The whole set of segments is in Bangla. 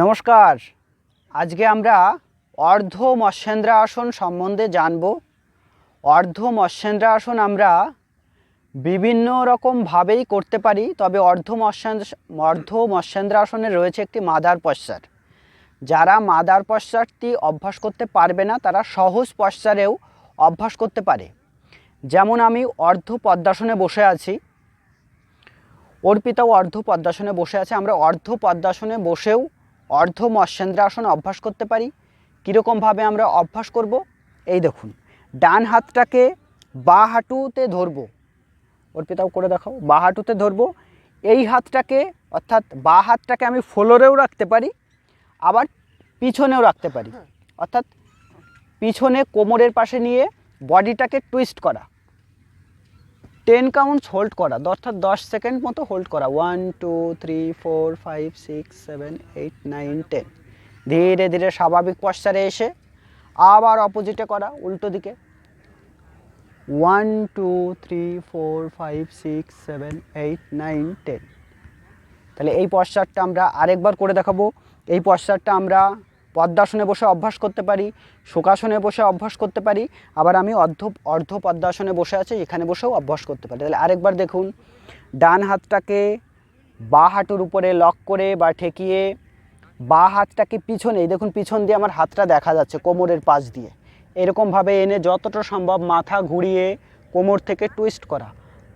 নমস্কার। আজকে আমরা অর্ধ মৎস্যেন্দ্রাসন সম্বন্ধে জানব। অর্ধ মৎস্যেন্দ্রাসন আমরা বিভিন্ন রকমভাবেই করতে পারি, তবে অর্ধ মৎস্যেন্দ্র অর্ধ মৎস্যেন্দ্রাসনে রয়েছে একটি মাদার পশ্চার যারা মাদার পশ্চারটি অভ্যাস করতে পারবে না, তারা সহজ পশ্চারেও অভ্যাস করতে পারে। যেমন আমি অর্ধ পদ্মাসনে বসে আছি, অর্পিতাও অর্ধ পদ্মাসনে বসে আছে, আমরা অর্ধ পদ্মাসনে বসেও অর্ধ মৎস্যেন্দ্রাসন অভ্যাস করতে পারি? কীরকমভাবে আমরা অভ্যাস করব? এই দেখুন, ডান হাতটাকে বা হাঁটুতে ধরবো। অর্পিতাও করে দেখাও, বা হাঁটুতে ধরবো। এই হাতটাকে, অর্থাৎ বা হাতটাকে আমি ফ্লোরেও রাখতে পারি, আবার পিছনেও রাখতে পারি। অর্থাৎ পিছনে কোমরের পাশে নিয়ে বডিটাকে টুইস্ট করা। টেন কাউন্টস হোল্ড করা, অর্থাৎ দশ সেকেন্ড মতো হোল্ড করা। One two three four five six seven eight nine ten ধীরে ধীরে স্বাভাবিক পশ্চারে এসে আবার অপোজিটে করা, উল্টো দিকে। One two three four five six seven eight nine ten তাহলে এই পশ্চারটা আমরা আরেকবার করে দেখাবো। এই পশ্চারটা আমরা পদ্মাসনে বসে অভ্যাস করতে পারি, শোকাসনে বসে অভ্যাস করতে পারি, আবার আমি অর্ধ অর্ধ পদ্মাসনে বসে আছি, এখানে বসেও অভ্যাস করতে পারি। তাহলে আরেকবার দেখুন, ডান হাতটাকে বা হাঁটুর উপরে লক করে বা ঠেকিয়ে বা হাতটাকে পিছনে দেখুন পিছন দিয়ে আমার হাতটা দেখা যাচ্ছে কোমরের পাশ দিয়ে। এরকমভাবে এনে যতটা সম্ভব মাথা ঘুরিয়ে কোমর থেকে টুইস্ট করা।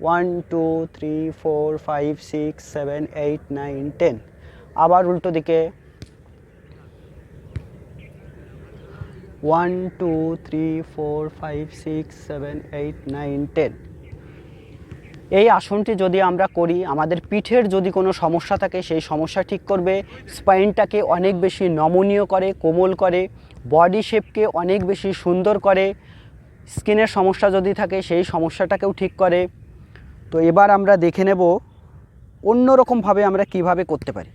One two three four five six seven eight nine ten আবার উল্টো দিকে one two three four five six seven eight nine ten এই আসনটি যদি আমরা করি, আমাদের পিঠের যদি কোনো সমস্যা থাকে, সেই সমস্যা ঠিক করবে। স্পাইনটাকে অনেক বেশি নমনীয় করে, কোমল করে, বডি শেপকে অনেক বেশি সুন্দর করে। স্কিনের সমস্যা যদি থাকে, সেই সমস্যাটাকেও ঠিক করে। তো এবার আমরা দেখে নেব অন্য রকমভাবে আমরা কীভাবে করতে পারি।